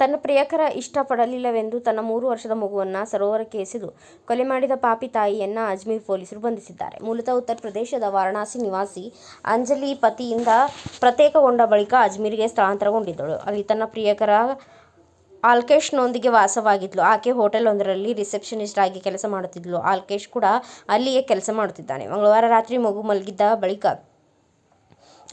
ತನ್ನ ಪ್ರಿಯಕರ ಇಷ್ಟಪಡಲಿಲ್ಲವೆಂದು ತನ್ನ ಮೂರು ವರ್ಷದ ಮಗುವನ್ನು ಸರೋವರಕ್ಕೆ ಎಸೆದು ಕೊಲೆ ಮಾಡಿದ ಪಾಪಿ ತಾಯಿಯನ್ನು ಅಜ್ಮೀರ್ ಪೊಲೀಸರು ಬಂಧಿಸಿದ್ದಾರೆ. ಮೂಲತಃ ಉತ್ತರ ಪ್ರದೇಶದ ವಾರಣಾಸಿ ನಿವಾಸಿ ಅಂಜಲಿ ಪತಿಯಿಂದ ಪ್ರತ್ಯೇಕಗೊಂಡ ಬಳಿಕ ಅಜ್ಮೀರ್ಗೆ ಸ್ಥಳಾಂತರಗೊಂಡಿದ್ದಳು. ಅಲ್ಲಿ ತನ್ನ ಪ್ರಿಯಕರ ಆಲ್ಕೇಶ್ನೊಂದಿಗೆ ವಾಸವಾಗಿದ್ಲು. ಆಕೆ ಹೋಟೆಲ್ವೊಂದರಲ್ಲಿ ರಿಸೆಪ್ಷನಿಸ್ಟ್ ಆಗಿ ಕೆಲಸ ಮಾಡುತ್ತಿದ್ದಳು. ಆಲ್ಕೇಶ್ ಕೂಡ ಅಲ್ಲಿಯೇ ಕೆಲಸ ಮಾಡುತ್ತಿದ್ದಾನೆ. ಮಂಗಳವಾರ ರಾತ್ರಿ ಮಗು ಮಲಗಿದ್ದ ಬಳಿಕ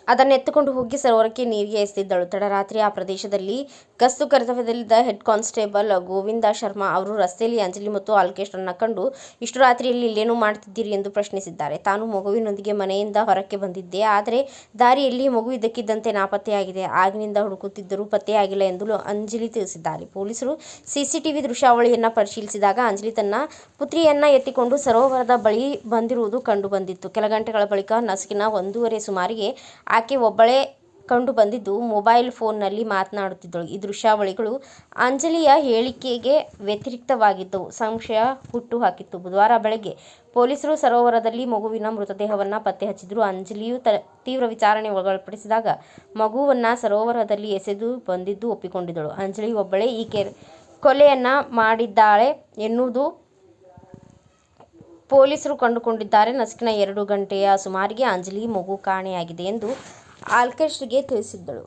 ಅದನ್ನೆತ್ತಿಕೊಂಡು ಹೋಗಿ ಸರೋವರಕ್ಕೆ ನೀರಿಗೆ ಎಸೆದಿದ್ದಳು. ತಡರಾತ್ರಿ ಆ ಪ್ರದೇಶದಲ್ಲಿ ಗಸ್ತು ಕರ್ತವ್ಯದಲ್ಲಿದ್ದ ಹೆಡ್ ಕಾನ್ಸ್ಟೇಬಲ್ ಗೋವಿಂದ ಶರ್ಮಾ ಅವರು ರಸ್ತೆಯಲ್ಲಿ ಅಂಜಲಿ ಮತ್ತು ಅಲ್ಕೇಶ್ರನ್ನ ಕಂಡು, ಇಷ್ಟು ರಾತ್ರಿಯಲ್ಲಿ ಇಲ್ಲೇನು ಮಾಡ್ತಿದ್ದೀರಿ ಎಂದು ಪ್ರಶ್ನಿಸಿದ್ದಾರೆ. ತಾನು ಮಗುವಿನೊಂದಿಗೆ ಮನೆಯಿಂದ ಹೊರಕ್ಕೆ ಬಂದಿದ್ದೆ. ಆದರೆ ದಾರಿಯಲ್ಲಿ ಮಗು ಇದ್ದಕ್ಕಿದ್ದಂತೆ ನಾಪತ್ತೆಯಾಗಿದೆ. ಆಗಿನಿಂದ ಹುಡುಕುತ್ತಿದ್ದರೂ ಪತ್ತೆಯಾಗಿಲ್ಲ ಎಂದು ಅಂಜಲಿ ತಿಳಿಸಿದ್ದಾರೆ. ಪೊಲೀಸರು ಸಿಸಿಟಿವಿ ದೃಶ್ಯಾವಳಿಯನ್ನು ಪರಿಶೀಲಿಸಿದಾಗ ಅಂಜಲಿ ತನ್ನ ಪುತ್ರಿಯನ್ನ ಎತ್ತಿಕೊಂಡು ಸರೋವರದ ಬಳಿ ಬಂದಿರುವುದು ಕಂಡು ಬಂದಿತ್ತು. ಕೆಲ ಗಂಟೆಗಳ ಬಳಿಕ ನಸುಕಿನ ಒಂದೂವರೆ ಸುಮಾರಿಗೆ ಆಕೆ ಒಬ್ಬಳೇ ಕಂಡು ಬಂದಿದ್ದು, ಮೊಬೈಲ್ ಫೋನ್ನಲ್ಲಿ ಮಾತನಾಡುತ್ತಿದ್ದಳು. ಈ ದೃಶ್ಯಾವಳಿಗಳು ಅಂಜಲಿಯ ಹೇಳಿಕೆಗೆ ವ್ಯತಿರಿಕ್ತವಾಗಿದ್ದವು. ಸಂಶಯ ಹುಟ್ಟು ಹಾಕಿತ್ತು. ಬುಧವಾರ ಬೆಳಗ್ಗೆ ಪೊಲೀಸರು ಸರೋವರದಲ್ಲಿ ಮಗುವಿನ ಮೃತದೇಹವನ್ನು ಪತ್ತೆ ಹಚ್ಚಿದ್ರು. ಅಂಜಲಿಯು ತೀವ್ರ ವಿಚಾರಣೆ ಒಳಪಡಿಸಿದಾಗ ಮಗುವನ್ನ ಸರೋವರದಲ್ಲಿ ಎಸೆದು ಬಂದಿದ್ದು ಒಪ್ಪಿಕೊಂಡಿದ್ದಳು. ಅಂಜಲಿ ಒಬ್ಬಳೇ ಈ ಕೊಲೆಯನ್ನ ಮಾಡಿದ್ದಾಳೆ ಎನ್ನುವುದು ಪೊಲೀಸರು ಕಂಡುಕೊಂಡಿದ್ದಾರೆ. ನಸುಕಿನ ಎರಡು ಗಂಟೆಯ ಸುಮಾರಿಗೆ ಅಂಜಲಿ ಮಗು ಕಾಣೆಯಾಗಿದೆ ಎಂದು ಆಲ್ಕೇಶ್ಗೆ ತಿಳಿಸಿದ್ದಳು.